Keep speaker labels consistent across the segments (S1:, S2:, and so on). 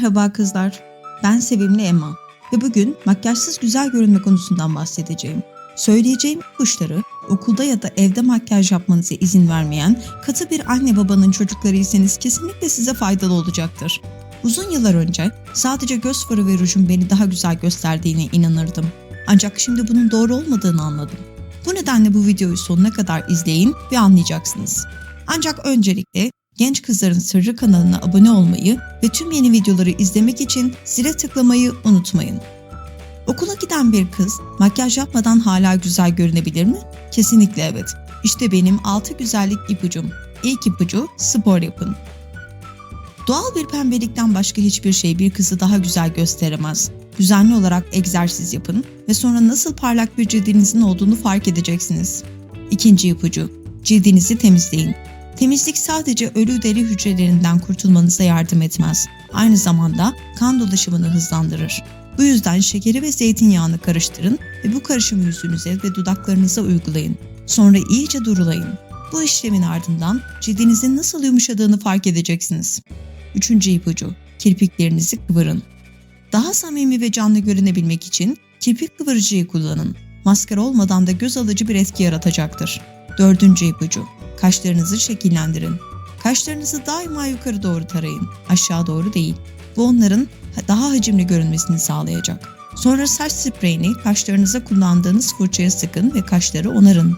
S1: Merhaba kızlar. Ben sevimli Emma ve bugün makyajsız güzel görünme konusundan bahsedeceğim. Söyleyeceğim ipuçları okulda ya da evde makyaj yapmanıza izin vermeyen katı bir anne babanın çocuklarıysanız kesinlikle size faydalı olacaktır. Uzun yıllar önce sadece göz farı ve rujun beni daha güzel gösterdiğine inanırdım. Ancak şimdi bunun doğru olmadığını anladım. Bu nedenle bu videoyu sonuna kadar izleyin ve anlayacaksınız. Ancak öncelikle Genç Kızların Sırrı kanalına abone olmayı ve tüm yeni videoları izlemek için zile tıklamayı unutmayın. Okula giden bir kız makyaj yapmadan hala güzel görünebilir mi? Kesinlikle evet. İşte benim 6 güzellik ipucum. İlk ipucu spor yapın. Doğal bir pembelikten başka hiçbir şey bir kızı daha güzel gösteremez. Düzenli olarak egzersiz yapın ve sonra nasıl parlak bir cildinizin olduğunu fark edeceksiniz. İkinci ipucu, cildinizi temizleyin. Temizlik sadece ölü deri hücrelerinden kurtulmanıza yardım etmez. Aynı zamanda kan dolaşımını hızlandırır. Bu yüzden şekeri ve zeytinyağını karıştırın ve bu karışımı yüzünüze ve dudaklarınıza uygulayın. Sonra iyice durulayın. Bu işlemin ardından cildinizin nasıl yumuşadığını fark edeceksiniz. Üçüncü ipucu, kirpiklerinizi kıvırın. Daha samimi ve canlı görünebilmek için kirpik kıvırıcıyı kullanın. Maskara olmadan da göz alıcı bir etki yaratacaktır. Dördüncü ipucu, kaşlarınızı şekillendirin. Kaşlarınızı daima yukarı doğru tarayın, aşağı doğru değil. Bu onların daha hacimli görünmesini sağlayacak. Sonra saç spreyini kaşlarınıza kullandığınız fırçaya sıkın ve kaşları onarın.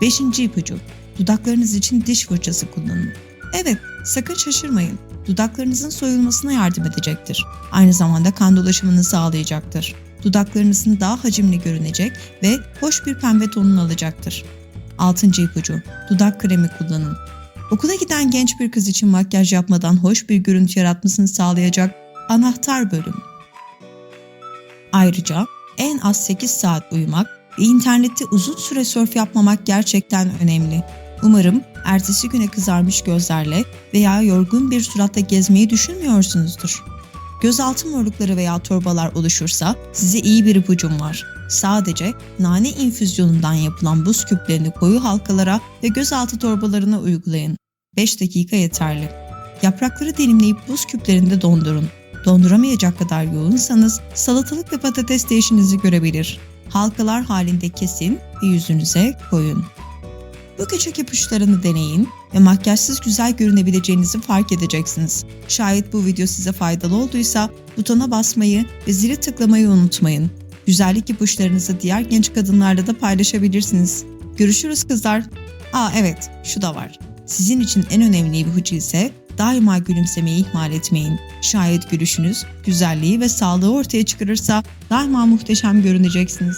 S1: Beşinci ipucu, dudaklarınız için diş fırçası kullanın. Evet, sakın şaşırmayın. Dudaklarınızın soyulmasına yardım edecektir. Aynı zamanda kan dolaşımını sağlayacaktır. Dudaklarınızın daha hacimli görünecek ve hoş bir pembe tonunu alacaktır. Altıncı ipucu, dudak kremi kullanın. Okula giden genç bir kız için makyaj yapmadan hoş bir görüntü yaratmasını sağlayacak anahtar bölüm. Ayrıca en az 8 saat uyumak ve internette uzun süre surf yapmamak gerçekten önemli. Umarım ertesi güne kızarmış gözlerle veya yorgun bir suratla gezmeyi düşünmüyorsunuzdur. Gözaltı morlukları veya torbalar oluşursa size iyi bir ipucum var. Sadece nane infüzyonundan yapılan buz küplerini koyu halkalara ve gözaltı torbalarına uygulayın. 5 dakika yeterli. Yaprakları dilimleyip buz küplerinde dondurun. Donduramayacak kadar yoğunsanız salatalık ve patates değişinizi görebilir. Halkalar halinde kesin ve yüzünüze koyun. Bu küçük ipuçlarını deneyin ve makyajsız güzel görünebileceğinizi fark edeceksiniz. Şayet bu video size faydalı olduysa butona basmayı ve zili tıklamayı unutmayın. Güzellik ipuçlarınızı diğer genç kadınlarla da paylaşabilirsiniz. Görüşürüz kızlar. Aa evet, şu da var. Sizin için en önemli ipucu ise daima gülümsemeyi ihmal etmeyin. Şayet gülüşünüz, güzelliği ve sağlığı ortaya çıkarırsa daima muhteşem görüneceksiniz.